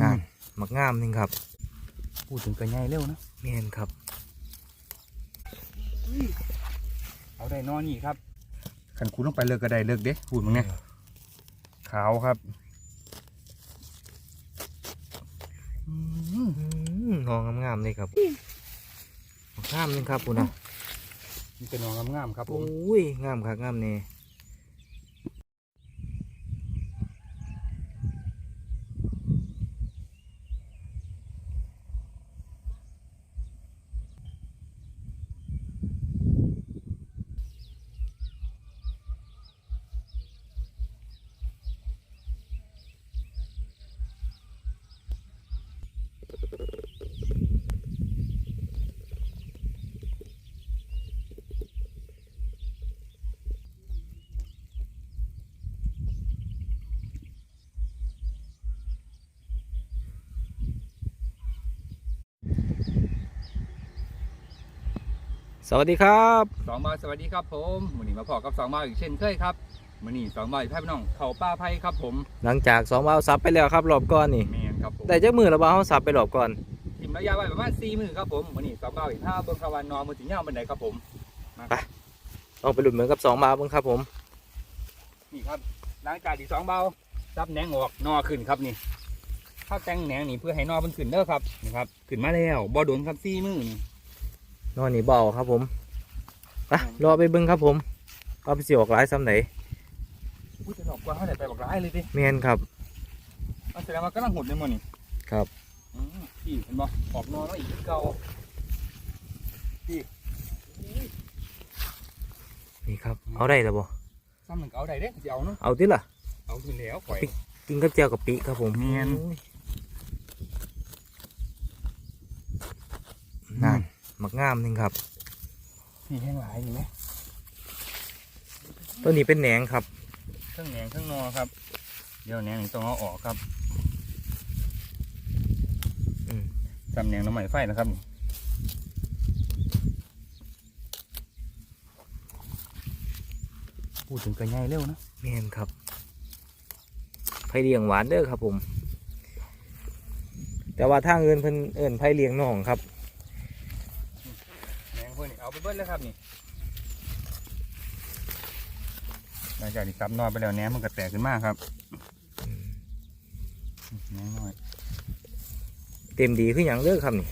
นั่นหมักงามหนึงครับ พูดถึงกระไงเร็วนะแม่นครับ เอาได้นอนนี่ครับขันคูลงไปเลิกก็ได้เลิกเด้พูดมึงเนี่ยขาวครับอืมอืมนองงามๆเลยครับหมักงามหนึงครับคุณนะนี่เป็นนองงามๆครับผโอ้มยงามครับงามเนี่ย สวัสดีครับสองบาทสวัสดีครับผมมือนี้มาพอกับสองบาทอีกเช่นเคยครับมือนี้สองบาทพี่น้องเขาป้าไผ่ครับผม หลังจากสองวาวซับไปแล้วครับรอบก่อนนี่แมนครับผมได้จักมือแล้วบ่าเขาซับไปรอบก่อนทิมระยะไว้ประมาณสี่มือครับผมมือนี้สองบาทอีกห้าเบิ้งขวานนอนมือถึงเงาบันไดครับผมต้องไปหลุดเหมือนกับสองบาทบ้างครับผมนี่ครับหลังจากที่สองเบาซับแหนงออกนอขึ้นครับนี่ถ้าแต่งแหนงนี่เพื่อให้นอมันขึ้นเด้อครับนี่ครับขึ้นมาแล้วบ่โดนครับสี่มือนี่ นอนนี่เบาครับผมไปรอไปเบิ่งครับผมว่าไปสิออกหลายซ้ำไหนพูดจะหลอกกว่าเขาได้ไปบอกร้ายเลยดิแม่นครับมันแสดงว่ากำลังหดในมือนี่ครับอืมพี่เห็นบ่ออกนอนแล้วอีกคือเก่านี่ครับเอาได้แล้วบ่ซ้ำหนึ่งเอาได้เด้สิเอาเนาะเอาติล่ะเอาขึ้นแล้วข่อยกินกับเจียวกับปิครับผมแม่นโอ้ยนั่นห มักงามหนึงครับพี่แห้งหลายอยู่ไหมตัวนี้เป็นแหนงครับเครื่องแหนงเครื่องนอครับ เดี๋ยวแหนงนี่ต้องเอาออกครับอืมจำแหนงน้ำใหม่ไฟนะครับพูดถึงกระไงเร็วนะแม่นครับไผ่เลี้ยงหวานเด้อครับผม แต่ว่าทางเอินเพิ่นเอินไผ่เลี้ยงน้องครับแหนงพวกนี้ เอาไปเบิ้ลเลยครับนี่หลังจากที่ซับนอนไปแล้วแหนงมันก็แตกขึ้นมาครับแหนงน้อยเต็มดีขึ้นอหย่างเด้อครับนี่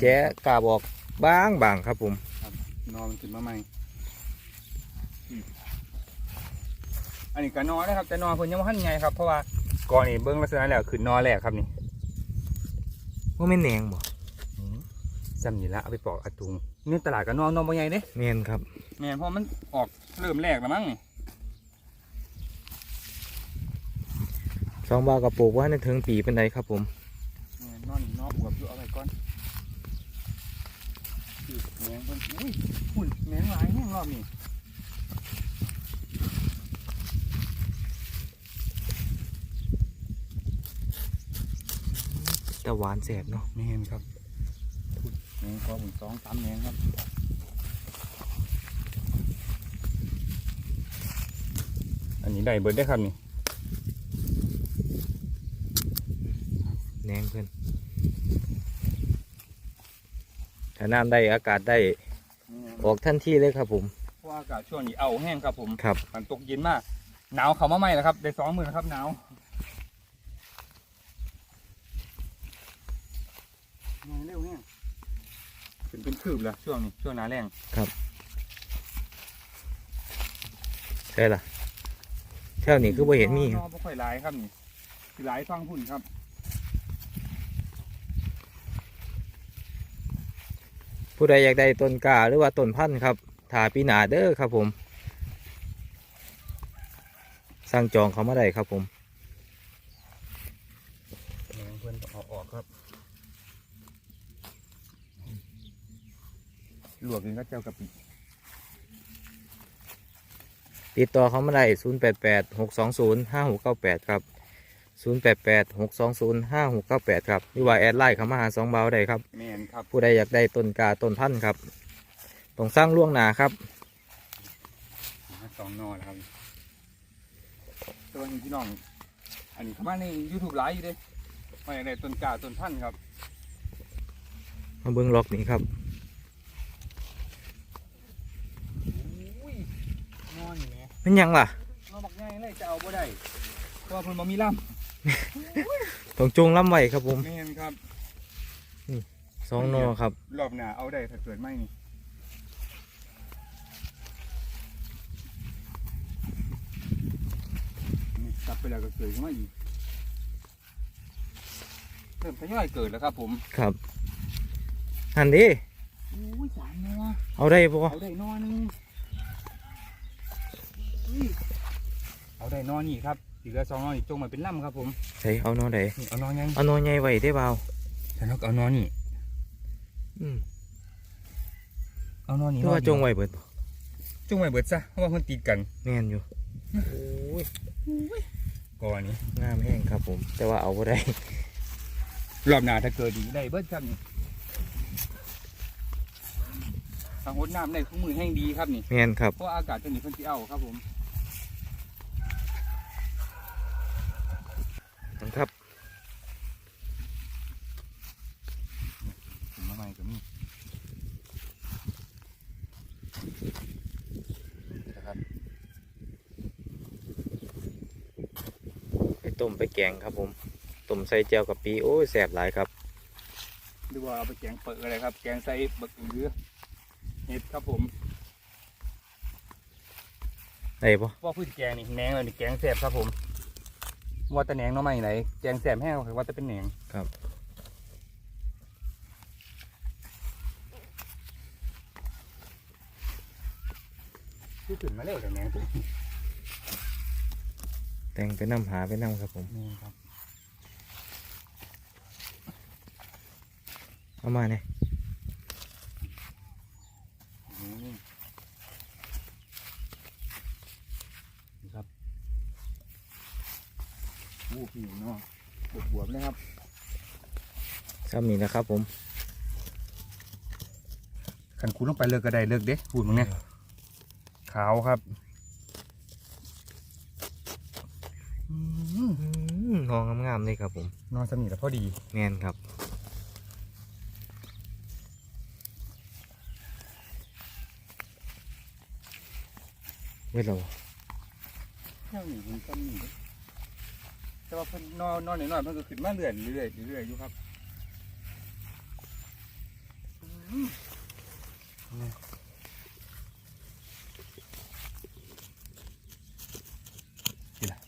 แจ๊กาบอกบางบางครับผมนอนมันขึ้นมาใหม่อืมอันนี้ก็นอนนะครับ แต่นอนเพิ่นยังไม่ทันไงครับเพราะว่าก่อนนี่เบิ้งลักษณะแล้วขึ้นนอนแรกครับนี่ว่าไม่นแหนงบ่ จำนี่ละเอาไปปอกอาตุงนี่ตลาดก็นอนนอนบ่ใหญ่เด้แม่นครับแม่นเพราะมันออกเริ่มแรกแล้วมั้งนี่สองบาทกับปลูกว่าในถึงปีเป็นไดครับผมแม่นนอนนี่นอนบวบอยู่เอาไว้ก่อนคือแมงเพิ่นอุ้ยหุ่นแมงหลายแห้งรอบนี้แต่หวานแสบเนาะ แม่นครับ หุ่นแมงก็หุ่นสองสามแมงครับอันนี้ได้เบิดได้ครับนี่แหนงเพื่อนถ้าน้ำได้อากาศได้ออกทันทีเลยครับผมเพราะว่าอากาศช่วงนี้เอาแห้งครับผมครับมันตกเย็นมากหนาวเขามาใหม่แล้วครับได้สองมือแล้วครับหนาวมาเร็วเนี่ย เป็นเป็นคืบแล้วช่วงนี้ช่วงหนาแรงใช่ล่ะแถวนี้คือบ่เห็นมีนอบ่ค่อยหลายครับนี่สิหลายฟังพุ่นครับผู้ใดอยากได้ต้นกล้าหรือว่าต้นพันธุ์ครับถาปีหนาเด้อครับผม สร้างจองเขามาได้ครับผม แมงเพื่อนต้องเอาออกครับ ลวกกินก็เจ้ากะปิติดต่อเขามาได้ 0 8 8 6 2 0 5 6 9 8 ครับ 0 8 8 6 2 0 5 6 9 8 ครับหรือว่าแอดไลน์เขามาหาสองเบาได้ครับ แมนครับ ผู้ใดอยากได้ต้นกาต้นพันธุ์ครับต้องสร้างล่วงหนาครับ สองนอนะครับตัวนี้พี่น้อง อันนี้เข้ามาใน YouTube ไลฟ์อยู่เด้ไม่ได้ต้นกล้าต้นพันธุ์ครับ มาเบิ้งล็อกนี้ครับ อุ้ยนอนอยู่ไง เป็นหยังล่ะนอนบักง่ายเลยจะเอาบ่ได้เพราะว่าเพิ่นบ่มีล่ต้องจงล้ำไว้ครับผมำไม่เห็นครับสองโนครับ รอบหน้าเอาได้ถ้าเกิดไม่นี่นี่กลับไปแล้วก็เกิดขึ้นมาอีกเริ่มทยอยเกิดแล้วครับผมครับหันดิอุ้ยสามนัวเอาได้ปะเอาได้นอหนึงอุ้ย เอาได้นอนี่ครับอีกแล้วสองนอนี่จงมาเป็นล่ำครับผมใช่เอาโนไหนนี่เอานอยังเอาโนใหญ่ไว้ได้เปล่าฉันเอาเอานอนี่อืมเอานอนี่คือว่าจงไว้เบิดบ่จงไว้เบิดซะเพราะว่ามันติดกันแม่นอยู่โอ้ยก่อนนี้งามแห้งครับผม แต่ว่าเอาบ่ได้รอบหน้าถ้าเกิดอีกได้เบิดครับนี่ทางหดน้ำได้คู่มือแห้งดีครับนี่แม่นครับเพราะว่าอากาศจะหนีเพิ่นสิเอาครับผม ครับ ถึงมาใหม่ก็มีนะครับ ไปต้มไปแกงครับผมต้มใส่เจียวกับปีโอ้ยแสบหลายครับหรือว่าเอาไปแกงเปิดอะไรครับ แกงใส่บักเรือเห็ดครับผมได้ปะว่าพืชแกงนี่แหนงเลยนี่แกงแสบครับผมว่าแต่แหนงเนาะไม่ไหนแกงแสบแห้งว่าแต่เป็นแหนงครับที่ขึ้นมาเร็วแต่แหนงตัว แต่งไปนำหาไปนำครับผมนี่ครับเอามาเนี่ยอืมนี่ครับวูบอยู่เนาะบวบๆเลยครับซ้ำนี่นะครับผมขันคูลงไปเลิกก็ได้เลิกเด้พูดมึงเนี่ยขาวครับอืม อืม งองงามๆเลยครับผม นอนสนิทแล้วพอดีแม่นครับเว้ยเราเที่ยวหนีมันก็มีเด้แต่ว่าเพิ่นนอนนอนหน่อยๆเพิ่นก็ขึ้นมาเรื่อยๆเรื่อยๆเรื่อยๆอยู่ครับอืมนี่ล่ะ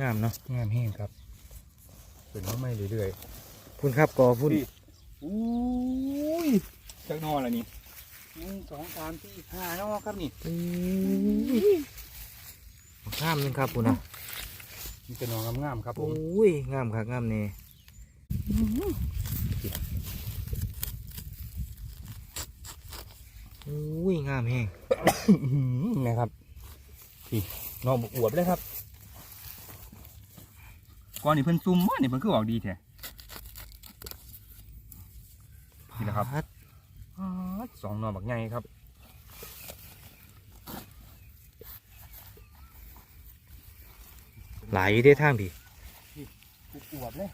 งาม เนาะงามแห้งครับขึ้นมาไม่เรื่อยพุ่นครับกอพุ่นนี่ๆอุ้ยจักนอนละนี่หนึ่งสองสามสี่ห้านอครับนี่อุ้ยงามนึงครับพุ่นนะมีแต่นอนงามๆครับผมอุ้ยงามครับงามเนี่ยอุ้ยงามแห้งนะครับนี่นอนอวบเลยครับ ก่อนนี่เพิ่นซุ่มมานี่เพิ่นคือออกดีแท้นี่แหละครับพัดอ๋อสองนอนบักใหญ่ครับหลายอยู่ได้ทางพี่อวบเลย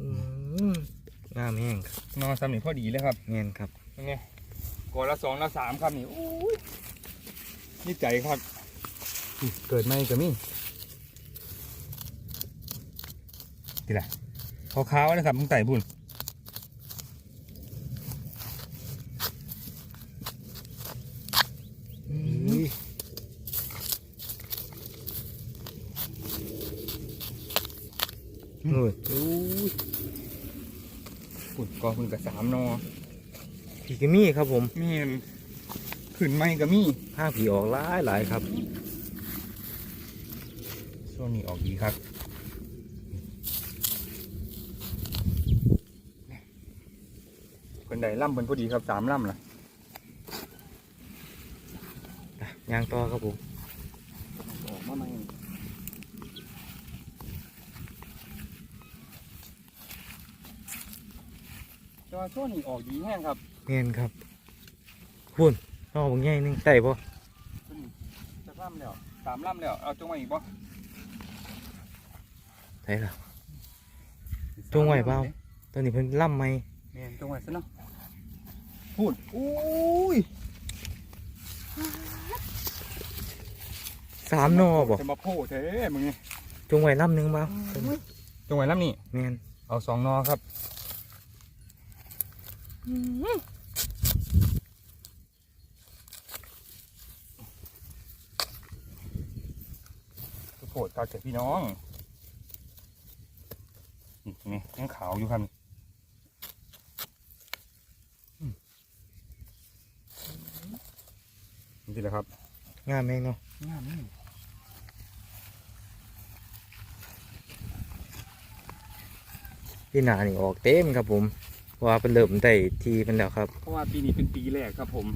อืมงามแห้งครับ นอนซ้ำนี่พอดีเลยครับแม่นครับเป็นไงก่อนละสองละสามครับนี่โอ้ยนี่ใจครับนี่เกิดไม่ก็มีนี่แหละขาวๆนะครับมึงไต่บุญ อุ้ย โอ้ย อู้ย ปุ่นกอคุณกับสามนอผีกมี่ครับผมมีนขึ้นไม่ก็มีห้างผีออกหลายหลายครับช่วงนี้ออกดีครับเป็นไดล่ำเป็นพอดีครับสามล่ำล่ะยางต่อครับผม ออกมาใหม่ ตัว ช่วงนี้ออกดีแห้งครับเนียนครับพุ่นนอกบางใหญ่หนึงได้ปะตัวนี้จะล่ำแล้วสามล่ำแล้วเอาจงไว้อีกบ่ได้ละจงไว้เปล่าตัวนี้เพิ่นล่ำไหมแม่นจงไว้ซะเนาะพูดอุ้ยสามนอบ่จะมาโพดเท่มึงนี่จงไว้ล่ำหนึงเปล่าจงไว้ล่ำนี่แม่นเอาสองนอครับ จะโพดตาจากพี่น้องนี่เห็นไหมยังขาวอยู่ครับอืมนี่แหละครับ งามแม่งเนาะงามนี่พี่หนานี่ออกเต็มครับผมเพราะ ว่าเป็นเริ่มได้ทีเป็นแล้วครับ เพราะว่าปีนี้เป็นปีแรกครับผม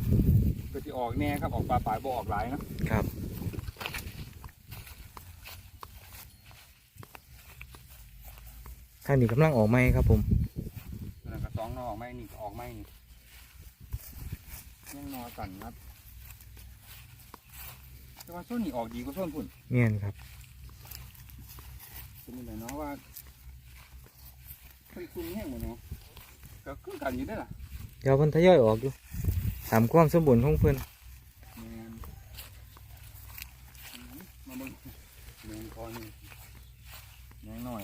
ก็จะออกแน่ครับออกปลาปลายบ่ออกหลายเนาะครับท่างนี้กำลังออกไหมครับผมแล้วก็สองนอออกไม่นี่ก็ออกไม่นี่ยังนอสั่นครับแต่ว่าส้นนี่ออกดีกว่าส้นพุ่นเมียนครับเป็นยังไงเนาะว่าเป็นคุมแห้งหมดเนาะ ก็คือกันอยู่ได้อล่ะเดี๋ยวเพิ่นทยอยออกอยู่ตามความสมบูรณ์ของเพิ่นแมนอืมมาเบิ่งแมนคอนี่แมงหน่อย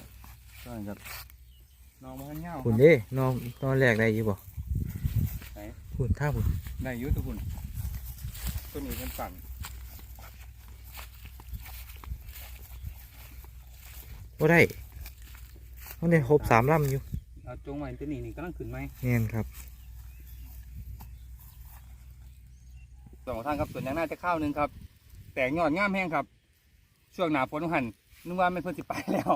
ใช่ครับนอมันเงาคคุณรับเด้นอนนอนแรกได้อยู่บ่ไหน คุณท่าคุณได้อยุทุกคนตัวนี้เป็นสั่นบ่ได้มันได้ครบสามลำอยู่ เอาจงไว้ตัวนี้นี่กำลังขึ้นไหมเมียนครับสองท่านครับส่วนยางหน้าจะข้าวหนึ่งครับ แตกยอดงามแห้งครับ ช่วงหนาฝนหันนึกว่าไม่เพิ่นสิไปแล้ว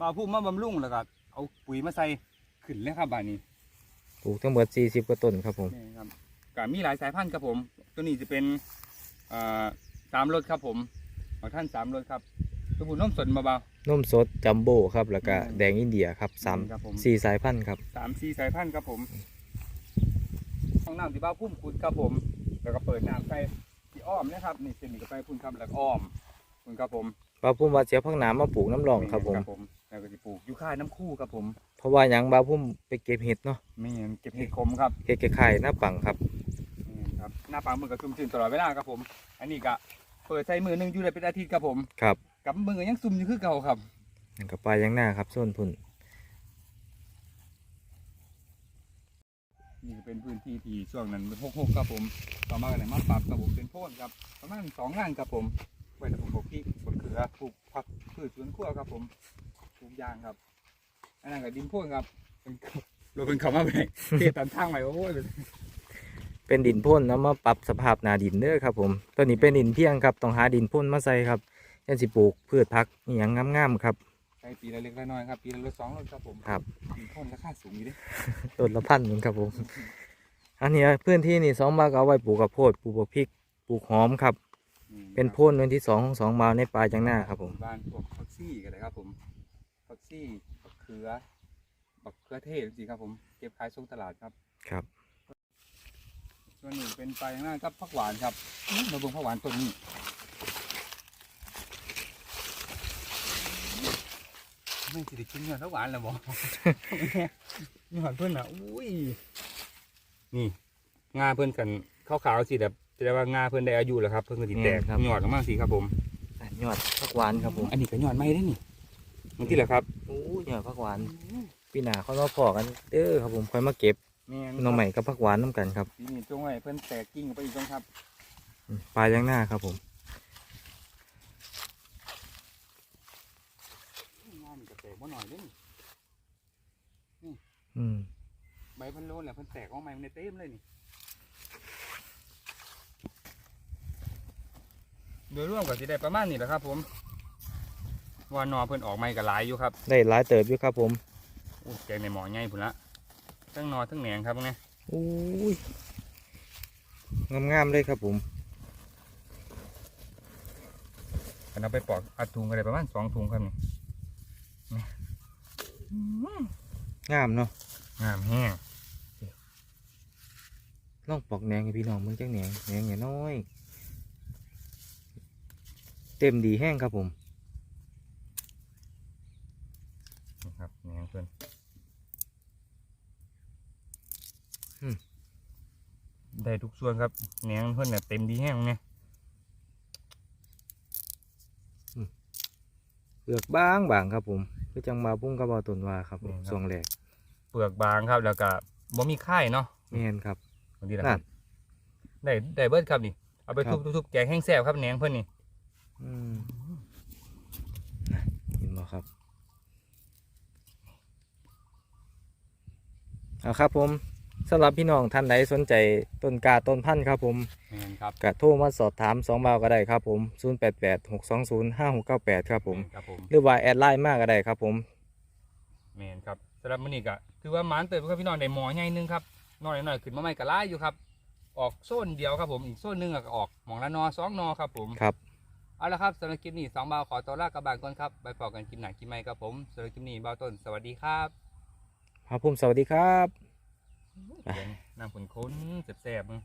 มาพูดมาบำรุงแล้วก็เอาปุ๋ยมาใส่ขึ้นเลยครับบ้านนี้ปลูกทั้งหมดสี่สิบกว่าต้นครับผมนี่ครับก็มีหลายสายพันธุ์ครับผม ตัวนี้จะเป็นอ่าสามรสครับผมบางท่านสามรสครับตัวบุญน้มสนเบา นมสดจัมโบ้ครับ แล้วก็อืมแดงอินเดียครับๆสามนี่ครับผม สี่สายพันธุ์ครับสามสี่สายพันธุ์ครับผมห้องน้ำที่บ้านพุ่มขุดครับผม แล้วก็เปิดน้ำใส่ที่อ้อมนะครับ นี่เป็นนี่ก็ไปพุ่นครับแล้วก็อ้อมพุ่นครับผมบาวพุ่มว่าเสียพักหนามมาปลูกน้ำรองครับผม แล้วก็จะปลูกยูคาน้ำคู่ครับผมเพราะว่าหยังบาวพุ่มไปเก็บเห็ดเนาะไม่งั้นเก็บเห็ดขมครับ เห็ดเก็บไข่หน้าปังครับ นี่ครับหน้าปังมือกับซุ่มชื่นตลอดเวลาครับผม อันนี้ก็เปิดใส่มือหนึ่งอยู่ได้เป็นอาทิตย์ครับผม ครับ กับมือยังซุ่มอยู่คือเก่าครับนั่นก็ปลายยังหน้าครับส้นพุ่นนี่ก็เป็นพื้นที่ที่ช่วงนั้นเป็นหกๆครับผม ต่อมากันเลยมาปรับครับผมเป็นโพนครับประมาณสองงานครับผมไว้แต่ผมปลูกพริกปลูกเขือปลูกผักพืชสวนครัวครับผมปลูกยางครับอันนั้นก็ดินโพนครับเป็นรถเป็นเขามาไปเทตันทางใหม่โอ้ยเป็นดินพ่นแล้วมาปรับสภาพหนาดินเด้อครับผมตัวนี้เป็นดินเพียงครับต้องหาดินพ่นมาใส่ครับ ยันสิปลูกพืชพักอหย่างงามๆครับ ใช้ปีละเล็กละน้อยครับ ปีละรถสองรถครับผมครับดินโพนราคาสูงอยู่เด้ต้นละพันหนึ่งครับผม อันนี้พื้นที่นี่สองบาทก็เอาไว้ปลูกข้าวโพดปลูกบักพริกปลูกหอมครับ เป็นโพ่นเนื้อที่สองของสองบาทในป่าจังหน้าครับผม บ้านพวกฟักซี่กันเลยครับผมฟักซี่บักเขือบักเขือเทศสิครับผมเก็บขายส่งตลาดครับ ครับ ส่วนนี้เป็นปลายางหน้าครับผักหวานครับอื้อมาเบิ่งผักหวานต้นนี้ ไม่สิได้กินเงินผักหวานแล้วบ่นี่หวานเพิ่นอะอุ้ยนี่งาเพิ่นกันขาวๆสิแบบแสดงว่างาเพิ่นได้อายุแล้วครับ เพิ่นก็สิแตกยอดออกมาสิครับผมยอดผักหวานครับผมอันนี้ก็ยอดไม้ได้นี่มันที่แหละครับโอ้ยอดผักหวานปีหน้าเขามาพอกันเด้อครับผมค่อยมาเก็บแม่นหน่อใหม่กับผักหวานน้ำกันครับปีนี้จงไว้เพิ่นแตกกิ่งออกไปอีกต้องครับอืมป่าจังหน้าครับผม งานก็แตกบ่ หน่อยเด้นี่อืมใบเพิ่นโลนแหละเพิ่นแตกออกมาในเต็มเลยนี่โดยรวมก็สิได้ประมาณนี้แหละครับ ผมว่าหนอเพิ่นออกใหม่ก็หลายอยู่ครับได้หลายเติบอยู่ครับ ผมอู้แกงในหมอใหญ่พุ่นละทั้งหนอทั้งแหนงครับไงโอ้ยงามๆเลยครับผมกันเอาไปปอกอัดถุงก็ได้ประมาณสองถุงครับนี่ งามเนาะงามแห้งลองปอกแหนงให้พี่น้องมึงจังแหนงแหนงอย่าน้อย เต็มดีแห้งครับผมนะครับแหนงเพิ่นอืมได้ทุกส่วนครับแหนงเพิ่นเนี่ยเต็มดีแห้งเนี่ย เปลือกบางบางครับผมคือจังมาปุ้งกระบอกตนว่าครับผมช่วงแรกเปลือกบางครับแล้วก็บ่มีไข่เนาะแม่นครับบางทีนะคนั่รับนได้ได้เบิดครับนี่เอาไปครัทุบบทุบๆๆแกงแห้งแซ่บครับแหนงเพิ่นนี่อืมน่ะเห็นบ่ครับเอาครับผม สำหรับพี่น้องท่านใดสนใจต้นกาต้นพันธุ์ครับผมแม่นครับกะโทรมาสอบถามสองบาวก็ได้ครับผม 088 620 5698 ครับผม แนครับผมหรือว่าแอดไลน์มากก็ได้ครับผม แม่นครับสำหรับมื้อนี้ก็ถือว่าหมานเติบครับพี่น้องได้หมอใหญ่หนึงครับน้อยหน่อยขึ้นมาใหม่ก็หลายอยู่ครับ ออกโซนเดียวครับผมอีกโซนหนึงก็ออกหมองละนอสองนอครับผมครับ เอาละครับสำหรับคลิปนี้สองบาวขอตัวลากระบางก่อนครับไปพอกันคลิปหน้าคลิปใหม่ครับผมสำหรับคลิปนี้บาวต้นสวัสดีครับ ครับผมสวัสดีครับเสียง น้ำขุนค้นๆแสบๆมึง